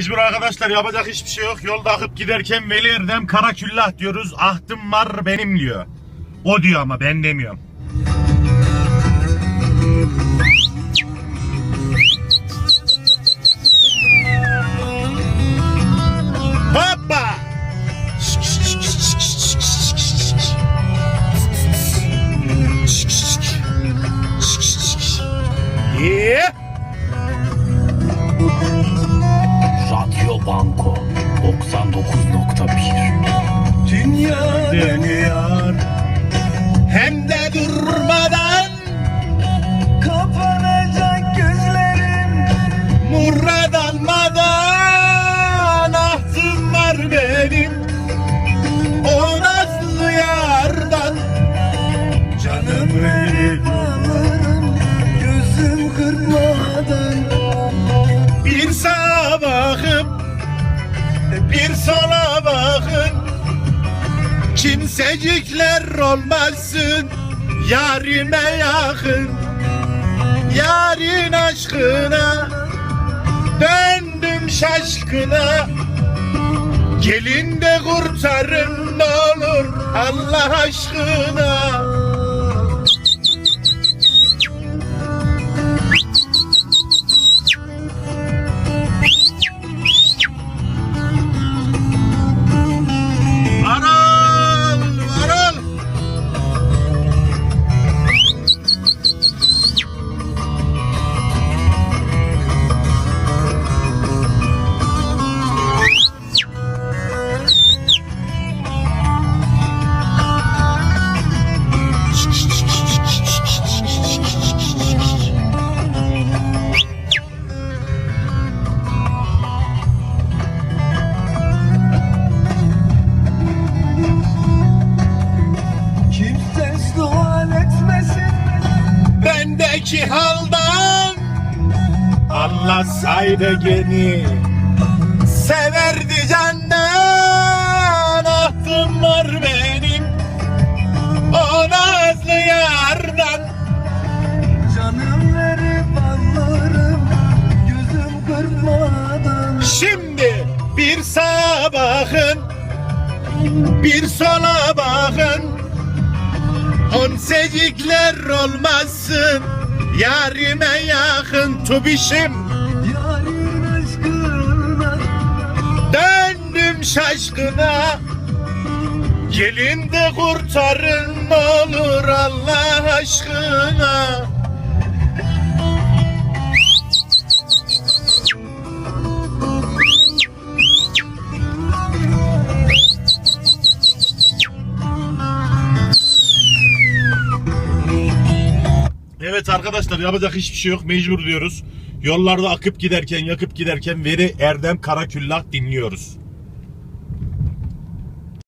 Mecbur arkadaşlar yapacak hiçbir şey yok. Yolda akıp giderken Veli Erdem Karaküllah diyoruz. Ahtım var benim diyor. O diyor ama ben demiyorum. Hoppa! Yeah! Banko 99.1 Dünya dönüyor. Hem de durmadan Kapanacak gözlerim. Murad almadan Ahtım var benim. O nazlı yardan Canım benim. Alırım gözüm kırpmadan Bir sola bakın. Kimsecikler olmasın Yarime yakın. Yarın aşkına Döndüm şaşkına. Gelin de kurtarın ne olur Allah aşkına Bendeki haldan Anlasaydı geni. Severdi candan Ahtım var benim. O nazlı yardan Canım verip alırım gözüm kırpmadan Şimdi bir sağa bakın Bir sola bakın. Onsecikler olmasın Yarime yakın tubişim. Döndüm şaşkına. Gelin de kurtarın ne olur Allah aşkına Evet arkadaşlar yapacak hiçbir şey yok mecbur diyoruz. Yollarda akıp giderken yakıp giderken Veri Erdem Karaküllah dinliyoruz.